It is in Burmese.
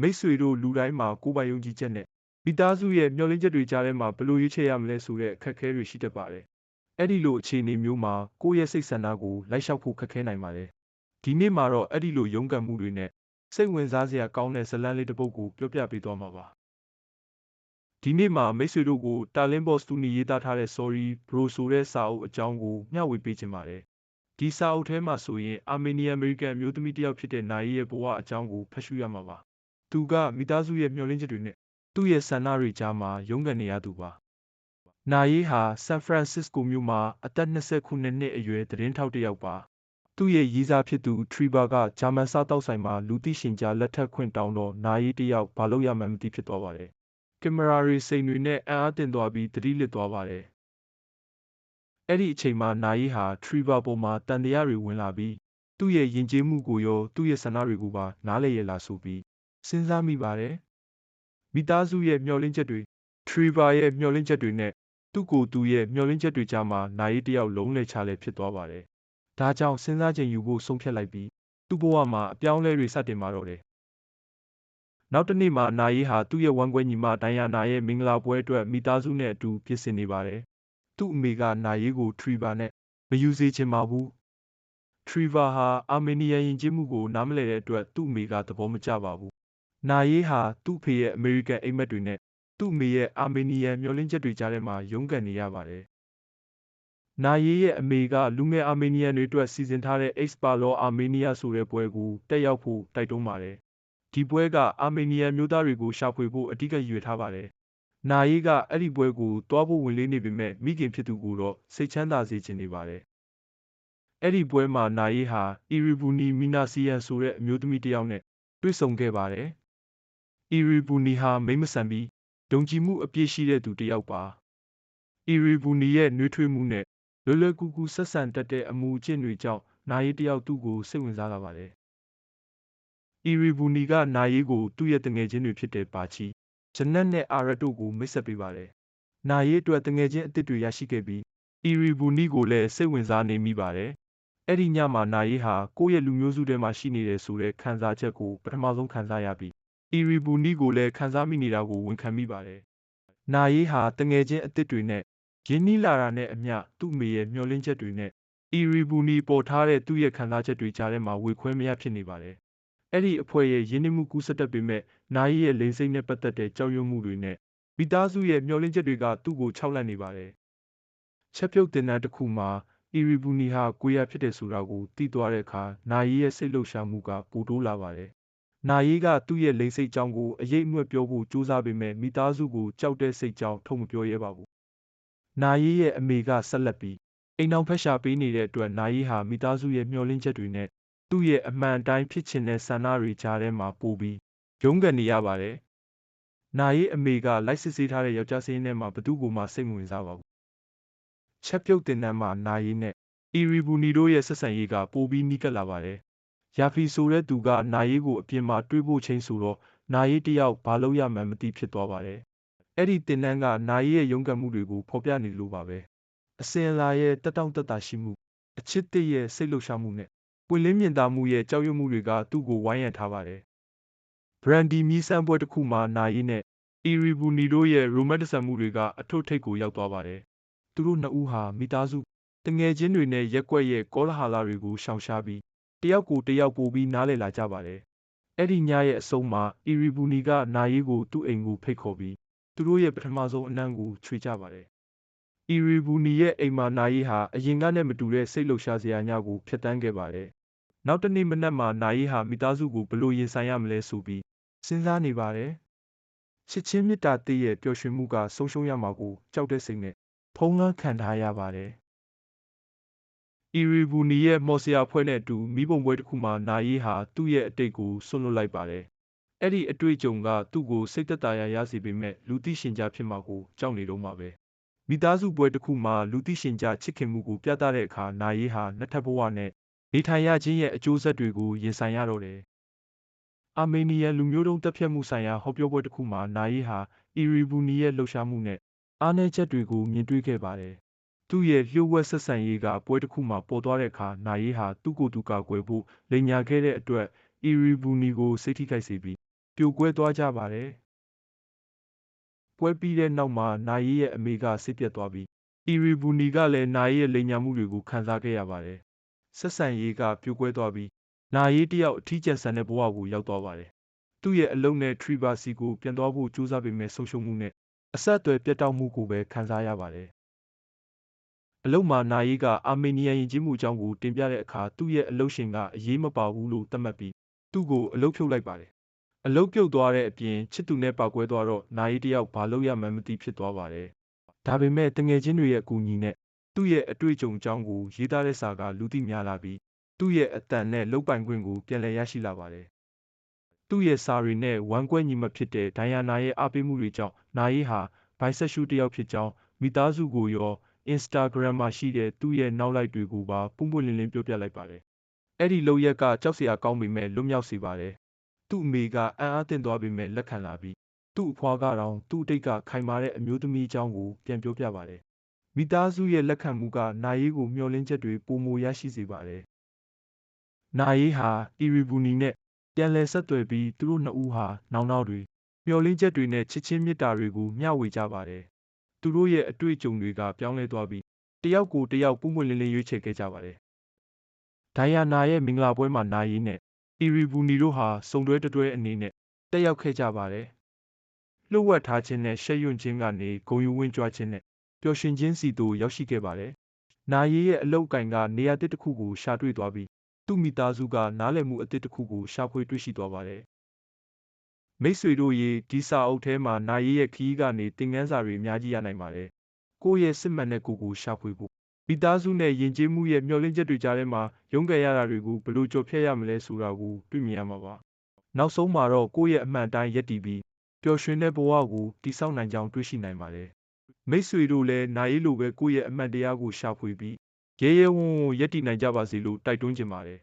မိတ်ဆွေတို့လူတိုင်းမှာကိုယ်ပိုင်ယုံကြည်ချက်နဲ့မိသားစုရဲ့မျှော်လင့်ချက်တွေကြားထဲမှာဘယ်လိုရွေးချယ်ရမလဲဆိုတဲ့အခက်အခဲတွေရှိတတ်ပါတယ်။အဲ့ဒီလိုအခြေအနေမျိုးမှာကိုယ့်ရဲ့စိတ်ဆန္ဒကိုလိုက်လျှောက်ဖို့ခက်ခဲနိုင်ပါတယ်။ဒီနေ့မှာတော့အဲ့ဒီလိုရုန်းကန်မှုတွေနဲ့စိတ်ဝင်စားစရာကောင်းတဲ့ဇာတ်လမ်းလေးတစ်ပုဒ်ကိုပြောပြပေးသွားမှာပါ။ဒီနေ့မှာမိတ်ဆွေတို့ကို Talent Boss တူနီရေးသားထားတဲ့ Sorry Bro ဆိုတဲ့စာအုပ်အကြောင်းကိုမျှဝေပေးခြင်းပါတယ်။ဒီစာအုပ်ထဲမှာဆိုရင်အာမေနီယန်အမေရိကန်အမျိုးသမီးတစ်ယောက်ဖြစ်တဲ့နိုင်ရဲ့ဘဝအကြောင်းကိုဖတ်ရှုရမှာပါ။ သူကမိသားစုရဲ့မျှော်လင့်ချက်တွေနဲ့သူ့ရဲ့ဆန္ဒတွေကြားမှာရုန်းကန်နေရသူပါ။နာရေးဟာဆန်ဖရန်စစ္စကိုမြို့မှာအသက်29နှစ်အရွယ်သတင်းထောက်တစ်ယောက်ပါ။သူ့ရဲ့ရည်စားဖြစ်သူထရီဘာကဂျာမန်စားတောက်ဆိုင်မှာလူသိရှင်ကြားလက်ထပ်ခွင့်တောင်းတော့နာရေးတစ်ယောက်ဘာလို့ရမှန်းမသိဖြစ်သွားပါတယ်။ကင်မရာတွေစိန်တွေနဲ့အံ့အားတင်သွားပြီးသတိလစ်သွားပါတယ်။အဲ့ဒီအချိန်မှာနာရေးဟာထရီဘာပေါ်မှာတန်တရားတွေဝင်လာပြီးသူ့ရဲ့ယဉ်ကျေးမှုကိုရောသူ့ရဲ့ဆန္ဒတွေကိုပါနားလည်ရလားဆိုပြီး စဉ်းစားမိပါတယ်။မိသားစုရဲ့မျှော်လင့်ချက်တွေထရီဘာရဲ့မျှော်လင့်ချက်တွေနဲ့သူ့ကိုယ်သူရဲ့မျှော်လင့်ချက်တွေကြားမှာနာရေးတစ်ယောက်လုံးလဲချလဲဖြစ်သွားပါတယ်။ဒါကြောင့်စဉ်းစားချိန်ယူဖို့ဆုံးဖြတ်လိုက်ပြီးသူ့ဘဝမှာအပြောင်းအလဲတွေစတင်มาတော့တယ်။နောက်တစ်နေ့မှာနာရေးဟာသူ့ရဲ့ဝမ်းကွဲညီမဒိုင်ယာနာရဲ့မင်္ဂလာပွဲအတွက်မိသားစုနဲ့အတူပြင်ဆင်နေပါတယ်။သူ့အမေကနာရေးကိုထရီဘာနဲ့မယူစေချင်ပါဘူး။ထရီဘာဟာအာမေနီယန်ယဉ်ကျေးမှုကိုနားမလည်တဲ့အတွက်သူ့အမေကသဘောမကျပါဘူး။ နာရေးဟာသူ့ဖေရဲ့အမေရိကန်အိမ်မက်တွေနဲ့သူ့အမေရဲ့အာမေနီယန်မျှော်လင့်ချက်တွေကြားထဲမှာရုန်းကန်နေရပါတယ်။နာရေးရဲ့အမေကလူငယ်အာမေနီယန်တွေအတွက်စီစဉ်ထားတဲ့ Expalo Armenia ဆိုတဲ့ပွဲကိုတက်ရောက်ဖို့တိုက်တွန်းပါတယ်။ဒီပွဲကအာမေနီယန်မျိုးသားတွေကိုရှာဖွေဖို့အဓိကရည်ရွယ်ထားပါတယ်။နာရေးကအဲ့ဒီပွဲကိုတွားဖို့ဝင်လေးနေပေမဲ့မိခင်ဖြစ်သူကိုတော့စိတ်ချမ်းသာစေချင်နေပါတယ်။အဲ့ဒီပွဲမှာနာရေးဟာ Iribuni Minasian ဆိုတဲ့အမျိုးသမီးတစ်ယောက်နဲ့တွေ့ဆုံခဲ့ပါတယ်။ Iribuni ဟာမိန်းမဆန်ပြီးယုံကြည်မှုအပြည့်ရှိတဲ့သူတစ်ယောက်ပါ။ Iribuni ရဲ့နှွေးထွေးမှုနဲ့လွယ်လွယ်ကူကူဆက်ဆံတတ်တဲ့အမူအကျင့်တွေကြောင့်နာရေးတစ်ယောက်သူ့ကိုစိတ်ဝင်စားလာပါတယ်။ Iribuni ကနာရေးကိုသူ့ရဲ့တငယ်ချင်းတွေဖြစ်တဲ့ပါချီဂျနက်နဲ့အာရတ်တို့ကိုမိတ်ဆက်ပေးပါတယ်။နာရေးအတွက်တငယ်ချင်းအသစ်တွေရရှိခဲ့ပြီး Iribuni ကိုလည်းစိတ်ဝင်စားနေမိပါတယ်။အဲ့ဒီညမှာနာရေးဟာကိုယ့်ရဲ့လူမျိုးစုထဲမှာရှိနေတယ်ဆိုတဲ့ခံစားချက်ကိုပထမဆုံးခံစားရပြီး Iribuni ကိုလည်းခံစားမိနေတာကိုဝန်ခံမိပါတယ်။နာရေးဟာတငယ်ချင်းအသစ်တွေနဲ့ရင်းနှီးလာတာနဲ့အမျှသူ့မိရဲ့မျှော်လင့်ချက်တွေနဲ့ Iribuni ပေါ်ထားတဲ့သူ့ရဲ့ခံစားချက်တွေကြားထဲမှာဝေခွဲမရဖြစ်နေပါတယ်။အဲ့ဒီအဖွဲ့ရဲ့ရင်းနှီးမှုကူးစက်တတ်ပေမဲ့နာရေးရဲ့လိန်စိတ်နဲ့ပတ်သက်တဲ့ကြောက်ရွံ့မှုတွေနဲ့မိသားစုရဲ့မျှော်လင့်ချက်တွေကသူ့ကိုခြောက်လန့်နေပါတယ်။ချက်ပြုတ်တင်တန်းတစ်ခုမှာ Iribuni ဟာကိုရဖြစ်တယ်ဆိုတာကိုသိသွားတဲ့အခါနာရေးရဲ့စိတ်လှုပ်ရှားမှုကပိုတိုးလာပါတယ်။ နာရေးကသူ့ရဲ့လိန်စိတ်ကြောင်းကိုအရေးအမွက်ပြောဖို့ကြိုးစားပေမဲ့မိသားစုကိုကြောက်တဲ့စိတ်ကြောင်းထုတ်မပြောရဲပါဘူး။နာရေးရဲ့အမေကဆက်လက်ပြီးအိမ်အောင်ဖက်ရှာပေးနေတဲ့အတွက်နာရေးဟာမိသားစုရဲ့မျှော်လင့်ချက်တွေနဲ့သူ့ရဲ့အမှန်တိုင်းဖြစ်ချင်တဲ့ဆန္ဒတွေကြားထဲမှာပို့ပြီးရုန်းကန်နေရပါတယ်။နာရေးအမေကလိုက်စစ်ဆေးထားတဲ့ယောက်ျားစင်းထဲမှာဘသူ့ကိုမှစိတ်ဝင်စားပါဘူး။ချက်ပြုတ်တင်တန်းမှာနာရေးနဲ့အီရီဘူနီတို့ရဲ့ဆက်ဆံရေးကပိုပြီးနီးကပ်လာပါတယ်။ ယာဖီဆိုတဲ့သူကနာရေးကိုအပြင်မှာတွေးဖို့ချိန်ဆိုတော့နာရေးတယောက်ဘာလို့ရမှန်းမသိဖြစ်သွားပါတယ်။အဲ့ဒီတင်တန်းကနာရေးရဲ့ရုန်းကန်မှုတွေကိုဖော်ပြနေလို့ပါပဲ။အစင်လာရဲ့တက်တောင့်တက်တာရှိမှုအချစ်တစ်ရဲ့စိတ်လှုပ်ရှားမှုနဲ့ပွင့်လင်းမြင်သာမှုရဲ့ကြောက်ရွံ့မှုတွေကသူ့ကိုဝိုင်းရံထားပါတယ်။ Brandy မီးစမ်းပွဲတစ်ခုမှာနာရေးနဲ့ Iribuni တို့ရဲ့ romantic မှုတွေကအထွတ်ထိပ်ကိုရောက်သွားပါတယ်။သူတို့နှစ်ဦးဟာမိသားစုတငယ်ချင်းတွေနဲ့ရက်ကွက်ရဲ့ကောလဟာလတွေကိုရှောင်ရှားပြီး တယောက်ကိုတယောက်ပိုပြီးနားလည်လာကြပါတယ်။အဲ့ဒီညရဲ့အဆုံးမှာ Iribuni ကနာရေးကိုသူ့အိမ်ကိုဖိတ်ခေါ်ပြီးသူတို့ရဲ့ပထမဆုံးအနံ့ကိုချွေကြပါတယ်။ Iribuni ရဲ့အိမ်မှာနာရေးဟာအရင်ကနဲ့မတူတဲ့စိတ်လှုပ်ရှားစရာညကိုဖျက်ဆီးခဲ့ပါတယ်။နောက်တနေ့မနက်မှာနာရေးဟာမိသားစုကိုဘယ်လိုရင်ဆိုင်ရမလဲဆိုပြီးစဉ်းစားနေပါတယ်။ချစ်ချင်းမေတ္တာတည့်ရဲ့ပျော်ရွှင်မှုကဆုံးရှုံးရမှာကိုကြောက်တဲ့စိတ်နဲ့ဖုံးလွှမ်းခံထားရပါတယ်။ Iribuni ရဲ့မော်စရာဖွဲ့နဲ့အတူမိဘုံပွဲတစ်ခုမှာနာရေးဟာသူ့ရဲ့အတိတ်ကိုဆွန့်လွတ်လိုက်ပါတယ်။အဲ့ဒီအတွေ့အကြုံကသူ့ကိုစိတ်သက်သာရာရစေပေမဲ့လူသိရှင်ကြားဖြစ်မှာကိုကြောက်နေတော့မှာပဲ။မိသားစုပွဲတစ်ခုမှာလူသိရှင်ကြားချစ်ခင်မှုကိုပြသတဲ့အခါနာရေးဟာနှစ်ထပ်ဘဝနဲ့နေထိုင်ရခြင်းရဲ့အကျိုးဆက်တွေကိုရင်ဆိုင်ရတော့တယ်။အာမေနီယန်လူမျိုးတုံးတပ်ဖြတ်မှုဆိုင်ရာဟောပြောပွဲတစ်ခုမှာနာရေးဟာအီရီဘူနီရဲ့လှုပ်ရှားမှုနဲ့အားနည်းချက်တွေကိုမြင်တွေ့ခဲ့ပါတယ်။ သူ့ရဲ့လျှို့ဝှက်ဆက်ဆံရေးကပွဲတစ်ခုမှာပေါ်သွားတဲ့အခါနာရေးဟာသူ့ကိုယ်သူကာကွယ်ဖို့လိမ်ညာခဲ့တဲ့အတွက်အီရီဘူနီကိုစိတ်ထိခိုက်စေပြီးပြိုကွဲသွားကြပါတယ်။ပွဲပြီးတဲ့နောက်မှာနာရီရဲ့အမေကစိတ်ပြတ်သွားပြီးအီရီဘူနီကလည်းနာရီရဲ့လိမ်ညာမှုတွေကိုခံစားခဲ့ရပါတယ်။ဆက်ဆံရေးကပြိုကွဲသွားပြီးနာရီတယောက်အထီးကျန်ဆန်တဲ့ဘဝကိုရောက်သွားပါတယ်။သူ့ရဲ့အလုံးနဲ့ထရီဘာစီကိုပြန်သွားဖို့ကြိုးစားပေမဲ့ဆုံးရှုံးမှုနဲ့အဆက်အသွယ်ပြတ်တောက်မှုကိုပဲခံစားရပါတယ်။ အလုံးမှာနာရီကအာမေနီးယန်ယဉ်ကျေးမှုအကြောင်းကိုတင်ပြတဲ့အခါသူ့ရဲ့အလုံးရှင်ကအရေးမပါဘူးလို့သတ်မှတ်ပြီးသူ့ကိုအလုတ်ဖြုတ်လိုက်ပါတယ်။အလုတ်ပြုတ်သွားတဲ့အပြင်ချစ်သူနဲ့ပောက်ကွဲသွားတော့နာရီတယောက်ဘာလုပ်ရမှန်းမသိဖြစ်သွားပါတယ်။ဒါပေမဲ့တငယ်ချင်းတွေရဲ့အကူအညီနဲ့သူ့ရဲ့အတွေ့အကြုံအကြောင်းကိုရေးသားတဲ့စာကလူသိများလာပြီးသူ့ရဲ့အတန်နဲ့လုတ်ပိုင်ခွင့်ကိုပြန်လည်ရရှိလာပါတယ်။သူ့ရဲ့စာရီနဲ့ဝမ်းကွဲညီမဖြစ်တဲ့ဒိုင်ယာနာရဲ့အားပေးမှုတွေကြောင့်နာရီဟာဘိုင်ဆက်ရှူတစ်ယောက်ဖြစ်ကြောင်းမိသားစုကိုရော Instagram မှာရှိတဲ့သူ့ရဲ့နောက်လိုက်တွေကိုပါပွန့်ပွန့်လင်းလင်းပြောပြလိုက်ပါတယ်။အဲ့ဒီလောက်ရက်ကကြောက်စရာကောင်းပေမဲ့လွတ်မြောက်စေပါတယ်။သူ့အမေကအံ့အားသင့်သွားပေမဲ့လက်ခံလာပြီးသူ့အဖွားကတော့သူ့အတိတ်ကခိုင်မာတဲ့အမျိုးသမီးအကြောင်းကိုပြန်ပြောပြပါတယ်။မိသားစုရဲ့လက်ခံမှုကနာရီကိုမျှော်လင့်ချက်တွေပုံမရရှိစေပါတယ်။နာရီဟာအီရီဘူနီနဲ့ပြန်လည်ဆက်သွယ်ပြီးသူတို့နှစ်ဦးဟာနောင်နောက်တွေမျှော်လင့်ချက်တွေနဲ့ချစ်ချင်းမေတ္တာတွေကိုမျှဝေကြပါတယ်။ သူတို့ရဲ့အတွေ့အကြုံတွေကပြောင်းလဲသွားပြီးတယောက်ကိုတယောက်ပုံမလင်းလင်းရွေးချယ်ခဲ့ကြပါတယ်။ဒိုင်ယာနာရဲ့မင်္ဂလာပွဲမှာနာရီနဲ့အီရီဘူနီတို့ဟာစုံတွဲတတွဲအနေနဲ့တက်ရောက်ခဲ့ကြပါတယ်။လှုပ်ဝက်ထားခြင်းနဲ့ရှက်ရွံ့ခြင်းကနေဂုံယူဝင့်ကြွားခြင်းနဲ့ပျော်ရွှင်ခြင်းစီသို့ရောက်ရှိခဲ့ပါတယ်။နာရီရဲ့အလုတ်ကင်ကနေရာတစ်တစ်ခုကိုရှာတွေ့သွားပြီးသူ့မိသားစုကနားလည်မှုအသစ်တစ်ခုကိုရှာဖွေတွေ့ရှိသွားပါတယ်။ မိတ်ဆွေတို့ရေဒီစာအုပ်ထဲမှာနာရီရဲ့ခီးကနေသင်ခန်းစာတွေအများကြီးရနိုင်ပါတယ်။ကိုယ့်ရဲ့စစ်မှန်တဲ့ကိုယ်ကိုရှာဖွေဖို့မိသားစုနဲ့ယဉ်ကျေးမှုရဲ့မျှော်လင့်ချက်တွေကြားထဲမှာရုန်းကန်ရတာတွေကိုဘယ်လိုကြော်ဖြတ်ရမလဲဆိုတာကိုတွေ့မြင်ရမှာပါ။နောက်ဆုံးမှာတော့ကိုယ့်ရဲ့အမှန်တိုင်းယက်တည်ပြီးပျော်ရွှင်တဲ့ဘဝကိုတည်ဆောက်နိုင်ကြောင်းတွေ့ရှိနိုင်ပါတယ်။မိတ်ဆွေတို့လည်းနိုင်လိုပဲကိုယ့်ရဲ့အမှန်တရားကိုရှာဖွေပြီးရဲရဲဝံ့ဝံ့ယက်တည်နိုင်ကြပါစေလို့တိုက်တွန်းချင်ပါတယ်